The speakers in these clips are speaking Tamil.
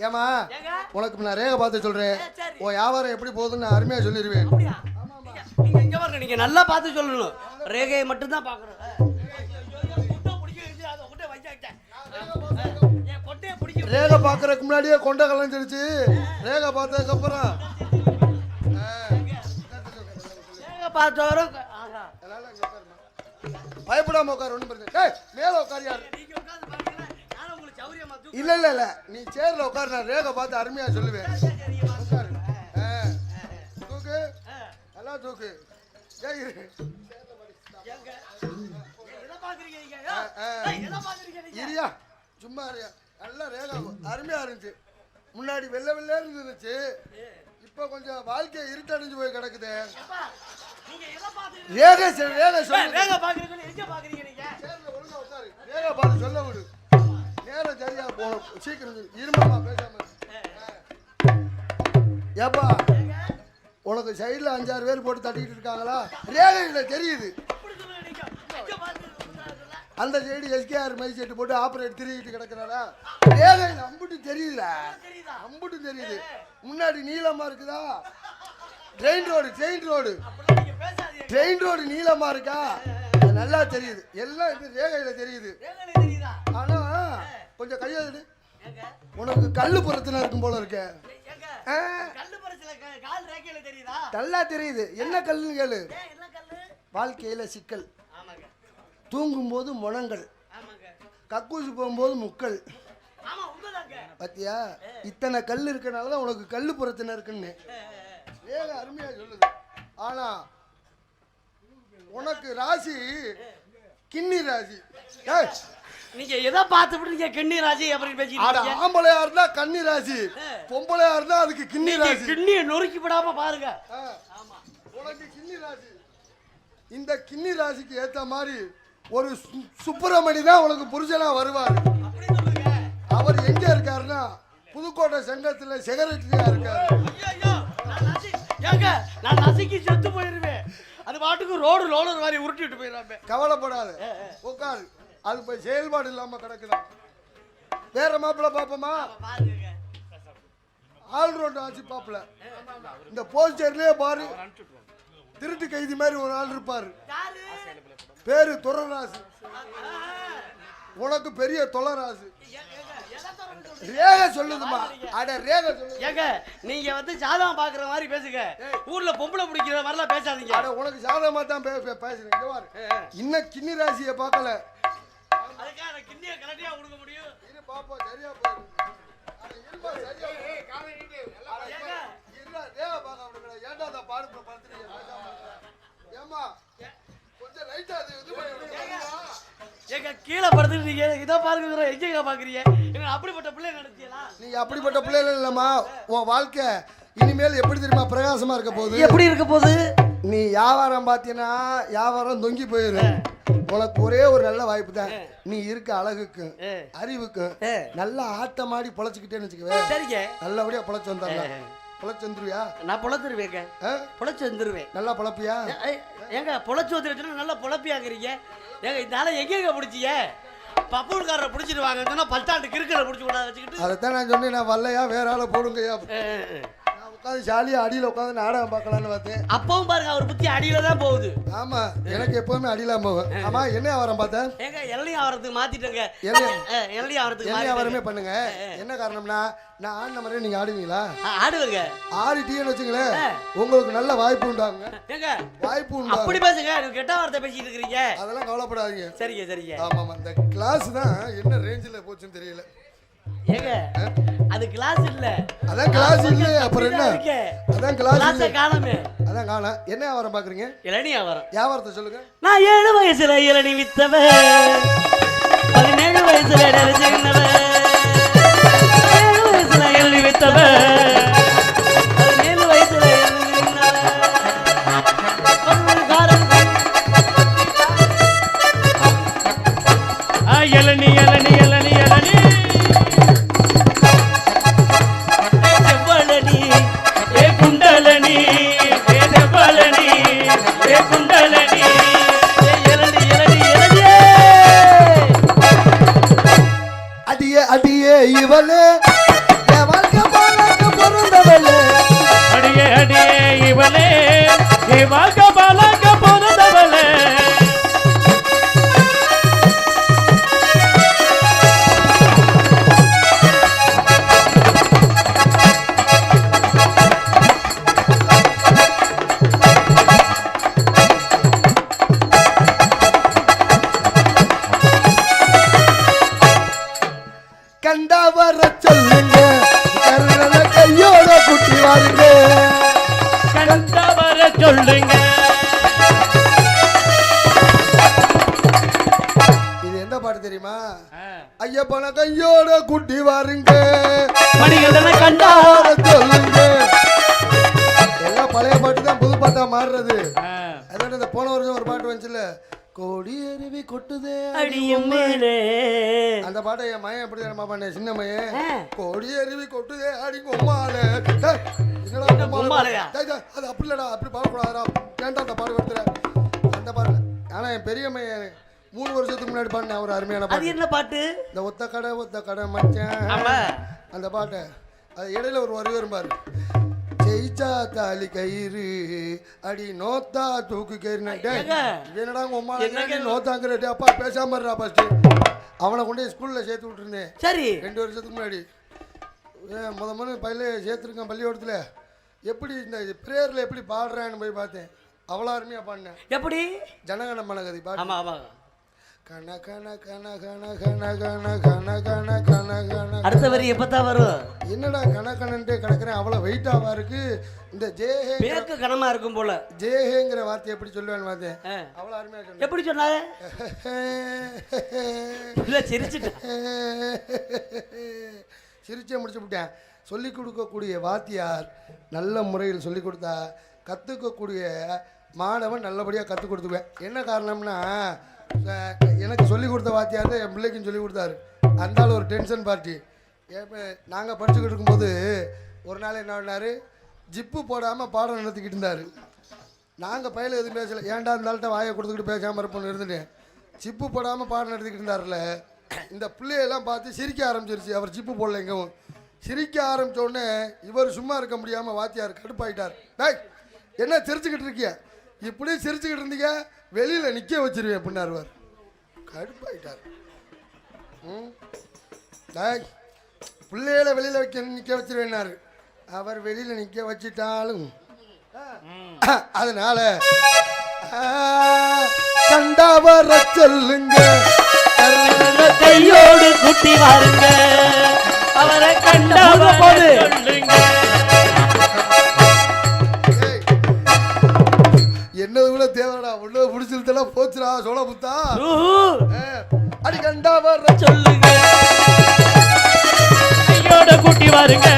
ஏமா உனக்கு நான் ரேகை பார்த்து சொல்றேன். உன் வியாபாரம் எப்படி போகுதுன்னு நான் அருமையா சொல்லிடுவேன் நீங்க- இங்க பாருங்க நீங்க நல்லா பார்த்து சொல்லணும். ரேகையை மட்டும் தான் பாக்குறோம் ரேகை பார்க்கறதுக்கு முன்னாடியே கொண்ட கலைஞ்சிருச்சு. ரேகை பார்த்ததுக்கு அப்புறம். பார்த்தவரும். பயப்படாம உட்காரு ஒண்ணும் பிரச்சனை மேல உட்காரியாரு நீங்க இல்ல இல்ல இல்ல. நீ சேர்ல உட்காரு நான் ரேகை பார்த்து அருமையா சொல்லுவேன். உட்காரு. தூக்கு. நல்லா தூக்கு? இரியா. சும்மா இரியா. நல்லா ரேகா. அருமையா இருந்துச்சு. முன்னாடி வெள்ளை வெள்ளைன்னு இருந்துச்சு. இப்போ கொஞ்சம் வாழ்க்கை இருட்டடைஞ்சு போய் கிடக்குது? ரேகை ரேகை சொல்லு ரேகை பாக்குறீங்க. ரேகை பார்த்து சொல்ல விடு. நேரம் சரியா போகணும் சீக்கிரம் சொல்லு. இருமாமா பேசாம ஏப்பா உனக்கு சைடில் அஞ்சாறு பேர் போட்டு தட்டிக்கிட்டு இருக்காங்களா? ரேகையில் தெரியுது. அந்த சைடு எஸ்கேஆர் மை செட்டு போட்டு ஆப்ரேட் திருக்கிட்டு கிடக்குறாரா ரேகையில் அம்புட்டு தெரியுதுடா. தெரியுதா? அம்புட்டு தெரியுது. முன்னாடி நீளமா இருக்குதா? Train road train road train road நீளமா இருக்கா? நல்லா தெரியுது. எல்லாம் இது ரேகையில் தெரியுது. ஆனால் ஆனா கொஞ்சம் ஏங்க, உனக்கு கல்லு புறத்துல இருக்கும் போல இருக்க. கால்? நல்லா தெரியுது. என்ன கல்லுன்னு கேளு? வாழ்க்கையில சிக்கல். தூங்கும்போது முனங்கள். கக்கூசு போகும்போது முக்கள். பாத்தியா? இத்தனை கல் இருக்கனால தான் உனக்கு கல்லு புறத்தின இருக்குன்னு. ஏக அருமையா சொல்லுது. ஆனா உனக்கு ராசி கிண்ணி ராசி. நீங்க எதை பார்த்துட்டு நீங்க கிண்ணி ராஜி அப்படின்னு பேசிட்டு? ஆம்பளையா இருந்தா கன்னி ராசி பொம்பளையா இருந்தா அதுக்கு கிண்ணி ராசி கிண்ணியை நொறுக்கி விடாம பாருங்க. உனக்கு கிண்ணி ராசி இந்த கிண்ணி ராசிக்கு ஏத்த மாதிரி ஒரு சுப்பிரமணி தான் உனக்கு புருஷனா வருவார். அவர் எங்க இருக்காருன்னா புதுக்கோட்டை சங்கத்துல செக்ரட்டரியா இருக்காரு. நான் நசுக்கி செத்து போயிருவேன். அது பாட்டுக்கு ரோடு ரோலர் மாதிரி உருட்டிட்டு போயிடாம கவலைப்படாத. உட்காரு அது போய் செயல்பாடு இல்லாம கிடக்குதான். வேற மாப்பிள்ள பாப்போமா? பாருங்க ஆல் ரவுண்ட் ஆச்சு பாப்பல இந்த போஸ்டர்லயே பாரு. திருட்டு கைதி மாதிரி ஒரு ஆள் இருப்பாரு. பேரு துறராசு. உனக்கு பெரிய தொலராசு? ரேக சொல்லுதுமா. அட ரேக சொல்லுது. ஏங்க நீங்க வந்து ஜாதகம் பாக்குற மாதிரி பேசுங்க. ஊர்ல பொம்பளை பிடிக்கிற மாதிரிலாம் பேசாதீங்க. அட உனக்கு சாதகமா தான் பேசுறேன். இன்னும் கிண்ணி ராசியை பார்க்கல. அதுக்காக நான் கிண்ணியை கரெக்டியா கொடுக்க முடியும்? இரு பாப்போம் சரியா போயிரு. அட இருப்பா சரியா ஏங்க. இருடா, ரேக பார்க்க விடுங்கடா. ஏன்டா அந்த பாடுப்புல படுத்துறீங்க? ஏம்மா, கொஞ்சம் லைட்டா அது இது பண்ணி விடுங்க. ஏங்க கீழே படுத்துட்டு நீங்க இதை பாருங்க எங்க பாக்குறீங்க? எங்க அப்படிப்பட்ட பிள்ளை நடத்தியலாம் நீ அப்படிப்பட்ட பிள்ளைகள் இல்லம்மா. உன் வாழ்க்கை இனிமேல் எப்படி தெரியுமா பிரகாசமா இருக்க போகுது? எப்படி இருக்க போகுது? நீ வியாபாரம் பார்த்தீங்கன்னா வியாபாரம் தொங்கி போயிடும் உனக்கு ஒரே ஒரு நல்ல வாய்ப்பு தான். நீ இருக்க அழகுக்கும். அறிவுக்கும். நல்லா ஆட்டமாடி பொழைச்சிக்கிட்டேன்னு வச்சுக்கவே. சரிங்க. நல்லபடியா பொழைச்சு வந்துடலாம். பொழைச்சு வந்துருவியா? நான் பொழந்துருவேங்க ஆ? பொழைச்சு வந்துருவேன். நல்லா பொழப்பியா? ஏங்க பொழைச்சு வந்துருச்சுன்னா நல்லா பொழப்பியாங்கிறீங்க. ஏங்க இந்த ஆளை எங்கேங்க பிடிச்சிய பப்பூர்காரரை பிடிச்சிட்டு வாங்க. சொன்னா பஸ் ஸ்டாண்டு கிறுக்கரை பிடிச்சி விடாத வச்சுக்கிட்டு. அதைத்தான் நான் சொன்னேன் நான் வரலையா வேற ஆளை போடுங்கய்யா உட்காந்து ஜாலியா அடியில் உட்காந்து நாடகம் பார்க்கலான்னு பார்த்தேன். அப்பவும் பாருங்க அவர் புத்தி அடியில தான் போகுது. ஆமா எனக்கு எப்பவுமே அடியிலாம் போகும் ஆமா என்ன வியாபாரம் பார்த்தேன் ஏங்க எல்லையும் ஆவறதுக்கு மாத்திட்டேங்க. ஆவறதுக்கு என்ன மாத்திட்டேங்க. வியாபாரமே பண்ணுங்க. என்ன காரணம்னா நான் ஆடின மாதிரியே நீங்க ஆடுவீங்களா? ஆடுவேங்க. ஆடிட்டீங்கன்னு வச்சுங்களேன் உங்களுக்கு நல்ல வாய்ப்பு உண்டாங்க ஏங்க வாய்ப்பு உண்டாங்க அப்படி பேசுங்க நீங்க கெட்ட வார்த்தை பேசிட்டு இருக்கிறீங்க. அதெல்லாம் கவலைப்படாதீங்க. சரிங்க சரிங்க. ஆமாமா இந்த கிளாஸ் தான் என்ன ரேஞ்சில் போச்சுன்னு தெரியல. ஏங்க அது கிளாஸ் இல்ல. அதான் கிளாஸ் இல்லையே அப்புறம் என்ன. அதான் கிளாஸ் இல்லை காணமே. அதான் காண என்ன வியாபாரம் பாக்குறீங்க இளநீ வியாபாரம். வியாபாரத்தை சொல்லுங்க. நான் ஏழு வயசுல இளநீ வித்தவ பதினேழு வயசுல நிறைஞ்சிருந்தவ பாட்டை என் மயன் எப்படி தெரியுமா பண்ணேன் சின்ன மயன். கோடி அருவி கொட்டுதே அடி கொம்மால என்னடா கொம்மால? கொம்மாலையா? அது அப்படி இல்லடா அப்படி பாடக்கூடாதுடா ஏன்டா அந்த பாடு வருத்துற அந்த பாட்டு ஆனா என் பெரிய மயன் மூணு வருஷத்துக்கு முன்னாடி பாடினேன் ஒரு அருமையான பாட்டு. என்ன பாட்டு? இந்த ஒத்த கடை ஒத்த கடை மச்சான். அந்த பாட்டை. அது இடையில ஒரு வரி வரும் பாரு. ஜெயிச்சா தாலி கயிறு அடி நோத்தா தூக்கு கயிறு. என்னடா என்னங்க? நோத்தாங்கிற? அப்பா பேசாம இருடா ஃபர்ஸ்ட் அவனை கொண்டு ஸ்கூல்ல சேர்த்து விட்டுருந்தேன். சரி. ரெண்டு வருஷத்துக்கு முன்னாடி. ஏன் முத முத பையில சேர்த்துருக்கேன் பள்ளிக்கூடத்தில். எப்படி இந்த ப்ரேயரில் எப்படி பாடுறான்னு போய் பார்த்தேன். அவ்வளோ அருமையாக பாடினேன். எப்படி? ஜனகன மனகதி பாட்டு. ஆமா ஆமா. அடுத்த வரி எப்பதான் வரும் என்னடா கணக்கணன்ட்டே கிடக்குறேன் அவ்வளோ வெயிட்டாவா இருக்கு இந்த ஜேஹே பேக்கு கனமா இருக்கும் போல ஜேஹேங்கிற வார்த்தை எப்படி சொல்லுவேன் பார்த்தேன் அவ்வளவு அவ்வளோ அருமையாக எப்படி சொன்னாரு இல்ல சிரிச்சுட்டேன் சிரிச்சே முடிச்சு விட்டேன் சொல்லிக் கொடுக்கக்கூடிய வாத்தியார் நல்ல முறையில் சொல்லிக் கொடுத்தா கற்றுக்கக்கூடிய மாணவன் நல்லபடியாக கற்றுக் கொடுத்துக்குவேன் என்ன காரணம்னா எனக்கு சொல்லிக் கொடுத்த வாத்தியார் தான் என் பிள்ளைக்கும் சொல்லிக் கொடுத்தாரு. அந்த ஒரு டென்ஷன் பார்ட்டி. நாங்கள் படிச்சுக்கிட்டு இருக்கும்போது ஒரு நாள் என்ன பண்ணாரு? ஜிப்பு போடாமல் பாடம் நடத்திக்கிட்டு இருந்தார். நாங்கள் பையில எதுவும் பேசலை. ஏன்டா இந்த ஆள்கிட்ட வாயை கொடுத்துக்கிட்டு பேசாமல் இருப்போம்னு இருந்துட்டேன் ஜிப்பு போடாமல் பாடம் நடத்திக்கிட்டு இருந்தார்ல இந்த பிள்ளையெல்லாம் பார்த்து சிரிக்க ஆரம்பிச்சிருச்சு. அவர் ஜிப்பு போடல எங்கவும். சிரிக்க ஆரம்பித்த உடனே இவர் சும்மா இருக்க முடியாமல் வாத்தியார் கடுப்பாயிட்டார். டேய் என்ன தெரிஞ்சுக்கிட்டு இருக்கிய? இப்படி சிரிச்சுக்கிட்டு இருந்தீங்க வெளியில் நிற்க வச்சிருவேன் அப்படின்னாரு அவர் கடுப்பாயிட்டார். ம்? பிள்ளைகளை வெளியில் வைக்க நிற்க வச்சிருவேன்னாரு. அவர் வெளியில் நிற்க வச்சிட்டாலும். அதனால ஆ, கண்டவர சொல்லுங்க. கையோடு குட்டி வாருங்க அவரை கண்டா என்னது கூட தேவைடா? உள்ள பிடிச்சிருந்தெல்லாம் போச்சுடா சோழ புத்தா. அடி கண்டவர சொல்லுங்க. கையோட குட்டி வாருங்க.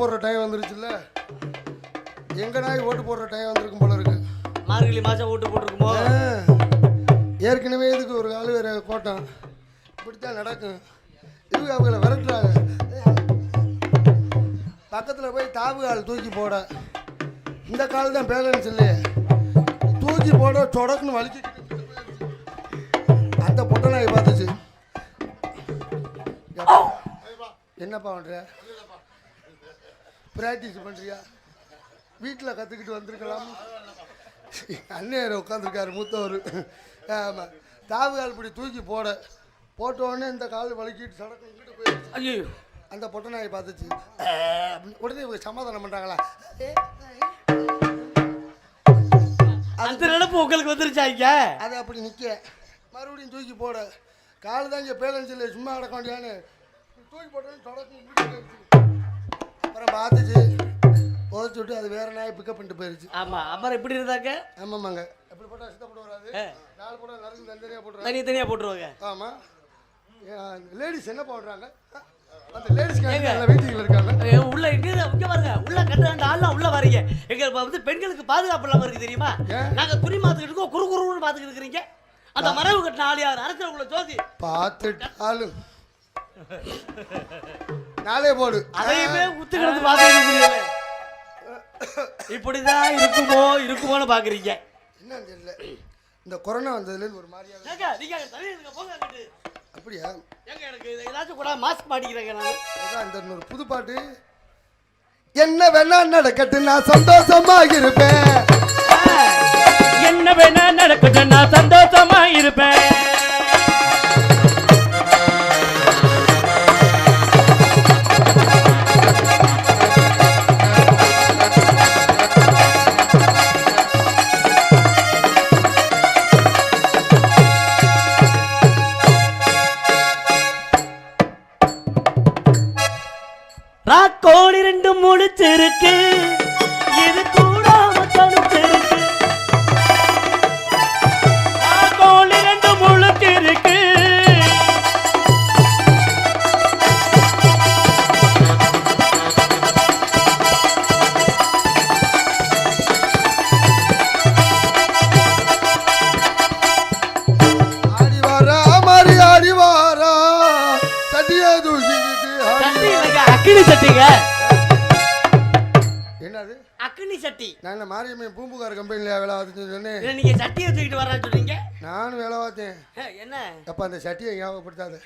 போடுற டைம் வந்துருச்சுல்ல? எங்க நாய் ஓட்டு போடுற டைம் வந்திருக்கும் போல இருக்கு. மார்கழி மாசம் ஓட்டு போட்டிருக்குமோ? ஏற்கனவே இதுக்கு ஒரு ஆள் வேற கோட்டம் இப்படித்தான் நடக்கும். இவங்க அவங்கள விரட்டுறாங்க. பக்கத்தில் போய் தாவு கால் தூக்கி போட. இந்த கால் தான் பேலன்ஸ் இல்லையே. தூக்கி போட தொடக்குன்னு வலிச்சு அந்த பொட்டை நாய் பார்த்துச்சு. என்னப்பா பண்ற? ப்ராக்டிஸ் பண்ணுறியா வீட்டில் கற்றுக்கிட்டு வந்திருக்கலாம். அண்ணன் உட்காந்துருக்காரு மூத்தவர். ஆமாம் தாவு கால் இப்படி தூக்கி போட. போட்ட உடனே இந்த கால் வலிக்கிட்டு சடக்கு இங்கிட்டு போயிடுச்சு. ஐயோ அந்த பொட்டை நாயை பார்த்துச்சு. உடனே இவங்க சமாதானம் பண்ணுறாங்களா அந்த நினைப்பு உங்களுக்கு வந்துருச்சாங்க அதை அப்படி நிற்க மறுபடியும் தூக்கி போட. கால் தான் இங்கே பேலன்ஸ் சும்மா கிடக்க வேண்டியான்னு தூக்கி போட்டு தொடச்சி முடிச்சு அப்புறம் பார்த்துச்சு. உதச்சி விட்டு அது வேற நாய் பிக்கப் பண்ணிட்டு போயிருச்சு. ஆமா அப்புறம் இப்படி இருந்தாக்க ஆமாம்மாங்க எப்படி போட்டால் சித்தப்பட்டு வராது ஆ. நாலு போட்டால் நறுக்கு தனித்தனியாக போட்டுறாங்க தனி தனியா போட்டுருவாங்க. ஆமாம் லேடிஸ் என்ன போடுறாங்க? அந்த லேடிஸ் வெயிட்டிங்கில் இருக்காங்க. உள்ள எங்க இங்க பாருங்க. உள்ள கட்ட அந்த ஆள்லாம் உள்ள வரீங்க. எங்க வந்து பெண்களுக்கு பாதுகாப்பு இல்லாம இருக்கு தெரியுமா? நாங்க துணி மாத்துக்கிட்டு இருக்கோம். குறு குறுன்னு பாத்துக்கிட்டு இருக்கிறீங்க. அந்த மரபு கட்டின ஆள் யார்? அரசர் உள்ள ஜோதி. பார்த்துட்டாலும். நாளே போடு. அதையுமே உத்து கிடந்து இருக்கிறீங்க இப்படிதான் இருக்குமோ இருக்குமோன்னு பாக்குறீங்க என்னன்னு தெரியல. இந்த கொரோனா வந்ததுலேருந்து ஒரு மாதிரியா நீங்க இருங்க போங்க. அப்படியா? ஏங்க எனக்கு இது ஏதாச்சும் கூட மாஸ்க் மாட்டிக்கிறேங்க நான். இந்த இன்னொரு புது பாட்டு. என்ன வேணா நடக்கட்டு நான் சந்தோஷமா இருப்பேன் என்ன வேணா நடக்கட்டும் நான் சந்தோஷமா இருப்பேன் ராக்கோடி ரெண்டு முடிச்சிருக்கு. இது நான் என்ன மாரியம்மன் பூம்புகார் கம்பெனியில் வேலை பார்த்துட்டு சொன்னேன். நீங்க சட்டியை தூக்கிட்டு வரேன்னு சொன்னீங்க? நானும் வேலை பார்த்தேன். என்ன? அப்போ அந்த சட்டியை ஞாபகப்படுத்தாத.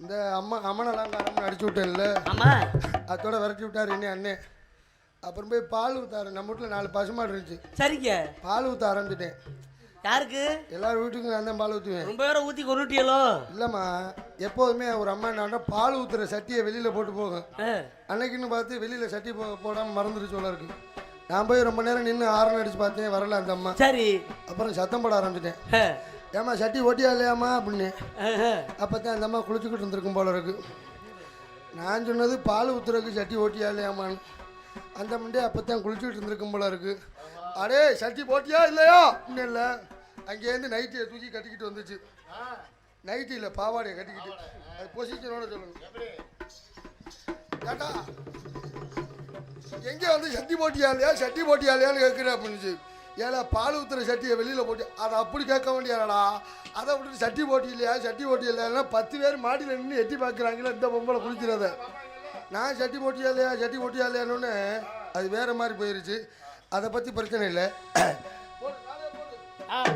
இந்த அம்மா அம்மனலாங்காரம்னு அடிச்சு விட்டேன்ல. ஆமா அதோட விரட்டி விட்டார் என்ன அண்ணன் அப்புறம் போய் பால் ஊத்தாரு. நம்ம வீட்டில் நாலு பசுமாடு இருந்துச்சு. சரிங்க. பால் ஊற்ற ஆரம்பிச்சிட்டேன். யாருக்கு? எல்லார் வீட்டுக்கும் நான் தான் பால் ஊற்றுவேன் ரொம்ப பேரை ஊத்தி கொண்டுட்டியலோ இல்லைம்மா எப்போதுமே ஒரு அம்மா என்ன பால் ஊற்றுற சட்டியை வெளியில் போட்டு போகும். அன்னைக்குன்னு பார்த்து வெளியில் சட்டி போ போடாமல் மறந்துருச்சு போல இருக்கு. நான் போய் ரொம்ப நேரம் நின்று ஆரன் அடிச்சு பார்த்தேன் வரல அந்த அம்மா. சரி. அப்புறம் சத்தம் போட ஆரம்பிச்சிட்டேன். ஆ, ஏம்மா சட்டி ஓட்டியா இல்லையாம்மா அப்படின்னு. அப்போ தான் அந்த அம்மா குளிச்சுக்கிட்டு இருந்திருக்கும் போல இருக்கு. நான் சொன்னது பால் ஊற்றுறதுக்கு சட்டி ஓட்டியா இல்லையாம்மான்னு. அந்த முண்டே அப்போ தான் குளிச்சுக்கிட்டு இருந்திருக்கும் போல இருக்கு. அடே சட்டி போட்டியா இல்லையா? இன்னும் இல்லை. அங்கேருந்து நைட்டியை தூக்கி கட்டிக்கிட்டு வந்துச்சு. நைட்டியில் பாவாடையை கட்டிக்கிட்டு. அது பொசிஷனோட சொல்லணும். கேட்டா எங்கே வந்து சட்டி போட்டியா இல்லையா சட்டி போட்டியா இல்லையான்னு கேட்குறேன் அப்படின்னுச்சு ஏழை பால் ஊற்றுற சட்டியை வெளியில் போட்டு அதை அப்படி கேட்க வேண்டியாடா அதை விட்டுட்டு சட்டி போட்டி இல்லையா? சட்டி போட்டி இல்லையா பத்து பேர் மாடியில் நின்று எட்டி பார்க்குறாங்களே இந்த பொம்பளை குளிக்கிறத. நான் சட்டி போட்டியா இல்லையா சட்டி போட்டியா இல்லையான்னு அது வேற மாதிரி போயிருச்சு. அதை பற்றி பிரச்சனை இல்லை.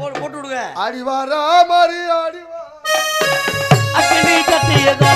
போட்டு போட்டு விடுங்க. ஆடி வாரா மாதிரி ஆடி வா அக்கினி கட்டியதா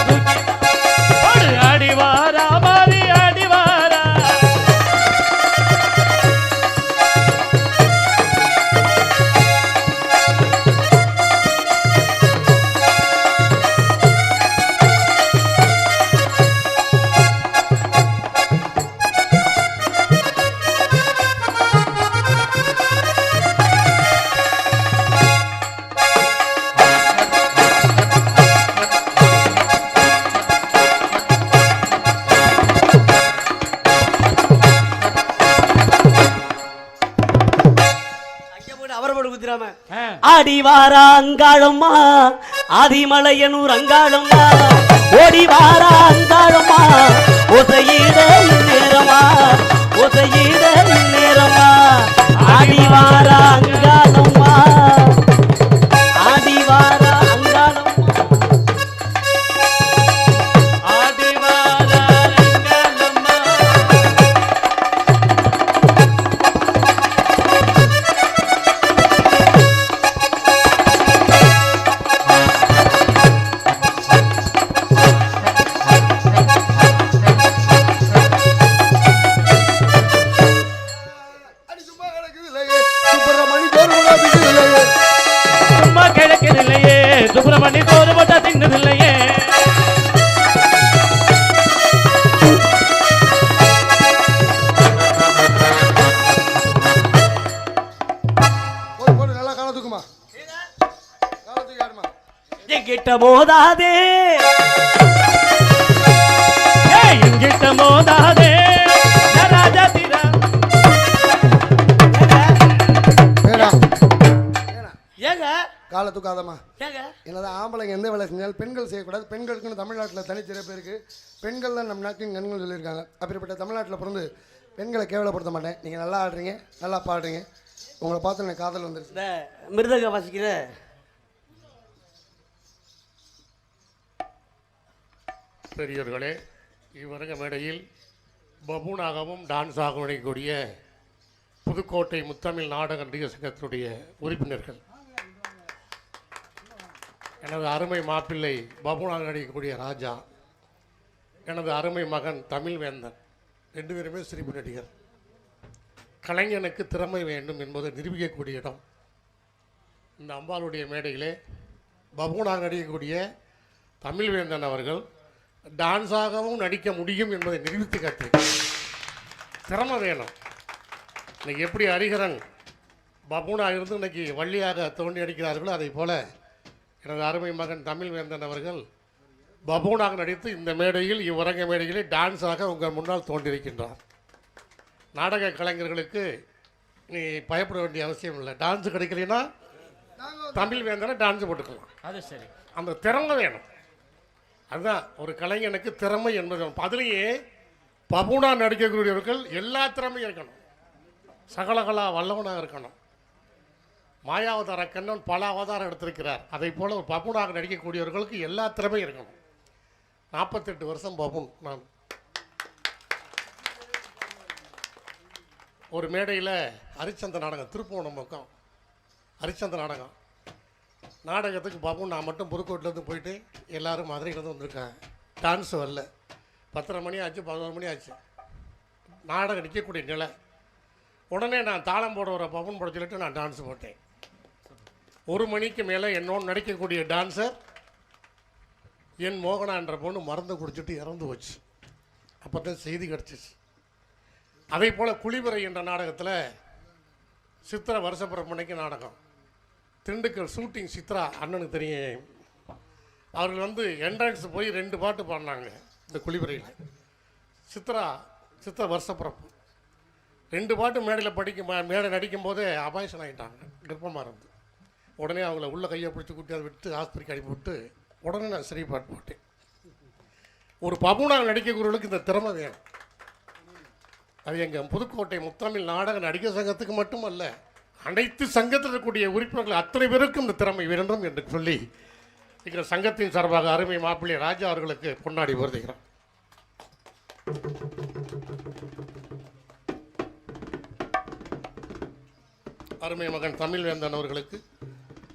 வாரா அங்காளம்மா ஆதிமலையனூர் அங்காளம்மா ஓடி வாரா அங்காளம்மா ஒசையிட நேரமா ஒசையிட மோதாதே. ஏங்க? காலை தூக்காதம்மா. ஏங்க? என்னதான் ஆம்பளைங்க எந்த வேலை செஞ்சாலும் பெண்கள் செய்யக்கூடாது. பெண்களுக்குன்னு தமிழ்நாட்டில் தனிச்சிறப்பு இருக்குது பெண்கள் தான் நம் நாட்டின் கண்கள் சொல்லியிருக்காங்க. அப்படிப்பட்ட தமிழ்நாட்டில் பிறந்து பெண்களை கேவலப்படுத்த மாட்டேன். நீங்கள் நல்லா ஆடுறீங்க நல்லா பாடுறீங்க உங்களை பார்த்து எனக்கு காதல் வந்துருச்சு. இந்த மிருதங்க வாசிக்கிற. பெரியோர்களே இவ்வரங்க மேடையில் பபூனாகவும் டான்ஸாகவும் நடிக்கக்கூடிய புதுக்கோட்டை முத்தமிழ் நாடக நடிகர் சங்கத்தினுடைய உறுப்பினர்கள். எனது அருமை மாப்பிள்ளை பபூனாக நடிக்கக்கூடிய ராஜா எனது அருமை மகன் தமிழ் வேந்தன் ரெண்டு பேருமே சிரிப்பு நடிகர். கலைஞனுக்கு திறமை வேண்டும் என்பதை நிரூபிக்கக்கூடிய இடம். இந்த அம்பாளுடைய மேடையிலே பபூனாக நடிக்கக்கூடிய தமிழ்வேந்தன் அவர்கள் டான்ஸாகவும் நடிக்க முடியும் என்பதை நிரூபித்து காட்டியிருக்கிறார் திறமை வேணும். இன்னைக்கு எப்படி ஹரிஹரன் பபூனா இருந்து இன்னைக்கு வள்ளியாக தோண்டி அடிக்கிறார்களோ அதை போல எனது அருமை மகன் தமிழ்வேந்தன் அவர்கள் பபூனாக நடித்து இந்த மேடையில் இவ்வுறங்க மேடையிலே டான்ஸாக உங்கள் முன்னால் தோன்றியிருக்கின்றார். நாடக கலைஞர்களுக்கு நீ பயப்பட வேண்டிய அவசியம் இல்லை. டான்ஸ் கிடைக்கலைன்னா தமிழ் வேந்தனை டான்ஸ் போட்டுக்கலாம். அது சரி. அந்த திறமை வேணும். அதுதான் ஒரு கலைஞனுக்கு திறமை என்பது. அதுலேயே பபுனா நடிக்கக்கூடியவர்கள் எல்லா திறமையும் இருக்கணும். சகலகலா வல்லவனாக இருக்கணும். மாயாவதார கண்ணன் பல அவதாரம் எடுத்திருக்கிறார். அதை போல ஒரு பபுனாக நடிக்கக்கூடியவர்களுக்கு எல்லா திறமையும் இருக்கணும். நாற்பத்தெட்டு வருஷம் பபுன் நான். ஒரு மேடையில் ஹரிச்சந்திர நாடகம் திருப்போணம் பக்கம். ஹரிச்சந்திர நாடகம். நாடகத்துக்கு பாப்போம். நான் மட்டும் புதுக்கோட்டிலேருந்து போயிட்டு எல்லாரும் மதுரையிலேருந்து வந்திருக்கேன். டான்ஸ் வரல. பத்தரை மணி ஆச்சு பதினோரு மணி ஆச்சு. நாடகம் நிற்கக்கூடிய நிலை. உடனே நான் தாளம் போட வர பவன் போட சொல்லிட்டு நான் டான்ஸ் போட்டேன். ஒரு மணிக்கு மேலே என்னோடு நடிக்கக்கூடிய டான்ஸர் என் மோகனா என்ற பொண்ணு மருந்து குடிச்சிட்டு இறந்து போச்சு. அப்போ தான் செய்தி கிடச்சிச்சு. அதே போல் குளிபுரை என்ற நாடகத்தில் சித்திரை வருஷப்பிறப்பனைக்கு நாடகம். திண்டுக்கல் ஷூட்டிங் சித்ரா அண்ணனுக்கு தெரியும். அவர்கள் வந்து என்ட்ரன்ஸ் போய் ரெண்டு பாட்டு பாடினாங்க இந்த குளிபுரையில். சித்ரா சித்ரா வருஷப்பிறப்பு ரெண்டு பாட்டு மேடையில் படிக்கும் மேடை நடிக்கும் போதே அபாயசன் ஆகிட்டாங்க கர்ப்பமாக இருந்து. உடனே அவங்கள உள்ள கையை பிடிச்சி கூட்டி அதை விட்டு ஆஸ்பத்திரிக்கு அனுப்பிவிட்டு உடனே நான் சரி பாட்டு போட்டேன். ஒரு பபுனாக நடிக்கக்கூடியவர்களுக்கு இந்த திறமை வேணும். அது எங்கள் புதுக்கோட்டை முத்தமிழ் நாடக நடிகர் சங்கத்துக்கு மட்டுமல்ல அனைத்து சங்கத்தில் இருக்கக்கூடிய உறுப்பினர்கள் அத்தனை பேருக்கும் இந்த திறமை வேண்டும் என்று சொல்லி எங்கள் சங்கத்தின் சார்பாக அருமை மாப்பிள்ளை ராஜா அவர்களுக்கு பொன்னாடி வருதுகிறோம் அருமை மகன் தமிழ்வேந்தன் அவர்களுக்கு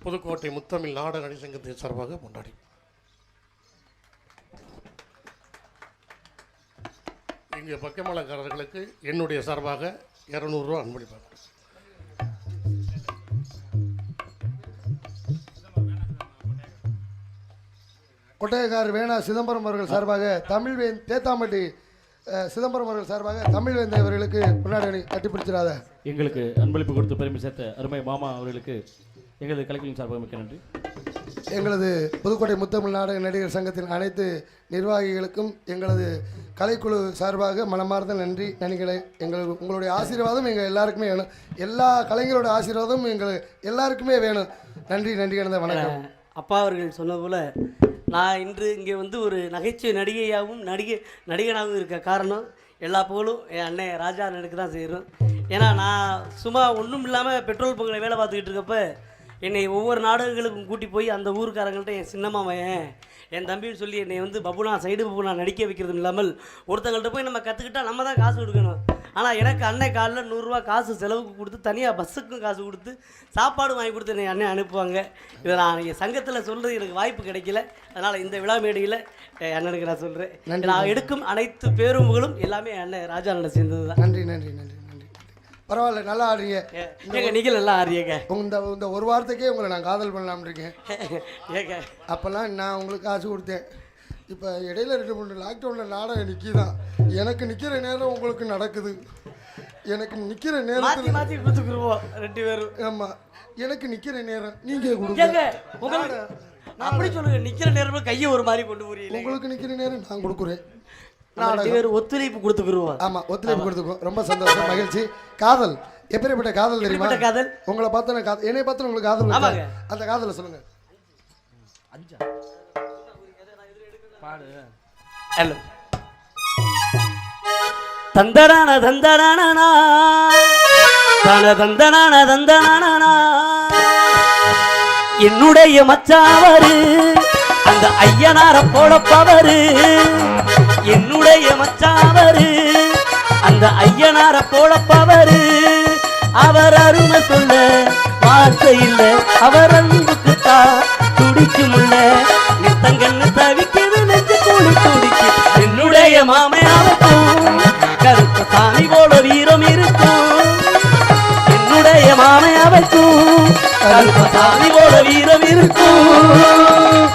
புதுக்கோட்டை முத்தமிழ் நாடக சங்கத்தின் சார்பாக கொண்டாடி இங்கே பக்கமலக்காரர்களுக்கு என்னுடைய சார்பாக இரநூறுவா அன்பளிப்பாங்க கொட்டையக்காரர் வேணா சிதம்பரம் அவர்கள் சார்பாக தமிழ்வேந் தேத்தாம்பட்டி அஹ், சிதம்பரம் அவர்கள் சார்பாக தமிழ்வேந்தை அவர்களுக்கு முன்னாடி அணி கட்டிப்பிடிச்சிடாத எங்களுக்கு அன்பளிப்பு கொடுத்து பெருமை சேர்த்த அருமை மாமா அவர்களுக்கு எங்களது கலைஞரின் சார்பாக மிக்க நன்றி. எங்களது புதுக்கோட்டை முத்தமிழ் நாடக நடிகர் சங்கத்தின் அனைத்து நிர்வாகிகளுக்கும் எங்களது கலைக்குழு சார்பாக மனமார்ந்த நன்றி நன்றிகளை எங்களுக்கு உங்களுடைய ஆசீர்வாதம் எங்கள் எல்லாருக்குமே வேணும். எல்லா கலைஞரோட ஆசீர்வாதம் எங்கள் எல்லாருக்குமே வேணும். நன்றி நன்றி கிடந்த வணக்கம். அப்பா அவர்கள் சொன்னது போல் நான் இன்று இங்கே வந்து ஒரு நகைச்சுவை நடிகையாகவும் நடிகை நடிகனாகவும் இருக்க காரணம் எல்லா புகழும் என் அண்ணன் ராஜா அண்ணனுக்கு தான் செய்கிறோம் ஏன்னா நான் சும்மா ஒன்றும் இல்லாமல் பெட்ரோல் பங்கில் வேலை பார்த்துக்கிட்டு இருக்கப்ப என்னை ஒவ்வொரு நாடகங்களுக்கும் கூட்டி போய் அந்த ஊருக்காரங்கள்ட்ட என் சின்னம்மா மகன் என் தம்பின்னு சொல்லி என்னை வந்து பபுனா சைடு பபுனா நடிக்க வைக்கிறது இல்லாமல் ஒருத்தங்கள்ட்ட போய் நம்ம கற்றுக்கிட்டா நம்ம தான் காசு கொடுக்கணும். ஆனால் எனக்கு அண்ணன் காலைல நூறுரூவா காசு செலவுக்கு கொடுத்து தனியாக பஸ்ஸுக்கும் காசு கொடுத்து சாப்பாடு வாங்கி கொடுத்து என்னை அண்ணன் அனுப்புவாங்க. இதை நான் சங்கத்தில் சொல்கிறது எனக்கு வாய்ப்பு கிடைக்கல. அதனால் இந்த விழா மேடையில் அண்ணனுக்கு நான் சொல்கிறேன் நான் எடுக்கும் அனைத்து பேரும்புகளும் எல்லாமே அண்ணன் ராஜா அண்ணன் சேர்ந்தது தான். நன்றி நன்றி நன்றி நன்றி. பரவாயில்ல நல்லா ஆடுறீங்க. ஏங்க நீங்கள் எல்லாம் ஆறியங்க இந்த இந்த ஒரு வாரத்துக்கே உங்களை நான் காதல் பண்ணலாம்னு இருக்கேன். ஏங்க. அப்போல்லாம் நான் உங்களுக்கு காசு கொடுத்தேன். இப்போ இடையில ரெண்டு மூணு லாக்டவுனில் நாடகம் நிற்கிதான் எனக்கு நிற்கிற நேரம் உங்களுக்கு நடக்குது. எனக்கு நிற்கிற நேரத்தில் மாற்றி கொடுத்துக்குருவோம் ரெண்டு பேரும். ஆமாம் எனக்கு நிற்கிற நேரம் நீங்கள் கொடுங்க. அப்படி சொல்லுங்க நிக்கிற நேரமே கையை ஒரு மாதிரி கொண்டு புரியல உங்களுக்கு நிக்கிற நேரம் நான் கொடுக்குறேன். ஒத்துழைப்பு கொடுத்துக்குருவோம். ஆமா ஒத்துழைப்பு கொடுத்துக்கோ ரொம்ப சந்தோஷம் மகிழ்ச்சி. காதல் எப்படிப்பட்ட காதல் தெரியுமா? காதல்? உங்களை பார்த்தா காதல் என்னை பார்த்து உங்களுக்கு காதல். அந்த காதலை சொல்லுங்க. ஹலோ தந்தரான தந்தரானா தன தந்தனான தந்தனானா என்னுடைய மச்சாவரு அந்த ஐயனார போலப்பவரு. என்னுடைய மச்சாவரு அந்த ஐயனார போலப்பவரு. அவர் அருமை சொல்ல வார்த்தை இல்லை. அவர் அன்புக்குத்தான் துடிக்கும் உள்ள நித்தங்கன்னு மாமையாவுக்கும் கல்பசாமி போல வீரம் இருக்கும்.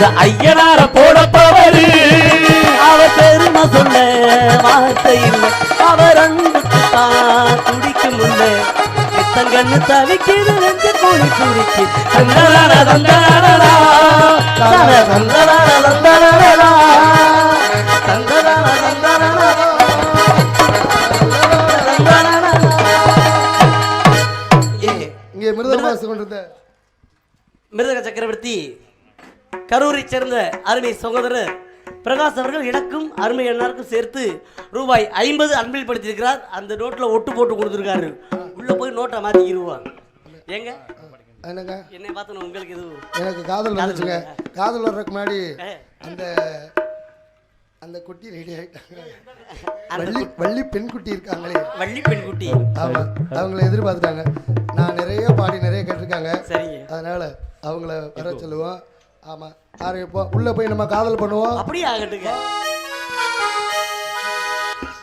அந்த ஐயனார போடப்பவரு அவர் பெருமை சொல்ல வார்த்தை இல்லை. அவர் அன்புக்கு தான் துடிக்கும் எத்தங்கண்ணு தவிக்குது நெஞ்சு கூடி துடிக்கு. தந்தலான தந்தலானா தந்தலான தந்தலானா மிருதக சக்கரவர்த்தி கரூரைச் சேர்ந்த அருமை சகோதரர் பிரகாஷ் அவர்கள் எனக்கும் அருமை அண்ணாருக்கும் சேர்த்து ரூபாய் ஐம்பது அன்பில் படுத்தியிருக்கிறார் அந்த நோட்டில் ஒட்டு போட்டு கொடுத்துருக்காரு. உள்ள போய் நோட்டை மாற்றிக்கிடுவான் ஏங்க? என்னங்க? என்னை பார்த்து உங்களுக்கு எதுவும் எனக்கு காதல் வந்துச்சுங்க. காதல் வர்றதுக்கு முன்னாடி அந்த அந்த குட்டி ரெடி ஆயிட்டாங்க. வள்ளி வள்ளி பெண் குட்டி இருக்காங்களே. வள்ளி பெண் குட்டி ஆமா அவங்கள எதிர்பார்த்துட்டாங்க. நான் நிறைய பாடி நிறைய கேட்டிருக்காங்க. சரிங்க. அதனால அவங்கள வர சொல்லுவோம். ஆமாம் யாரும் இப்போ உள்ளே போய் நம்ம காதல் பண்ணுவோம். அப்படியே ஆகட்டுங்க.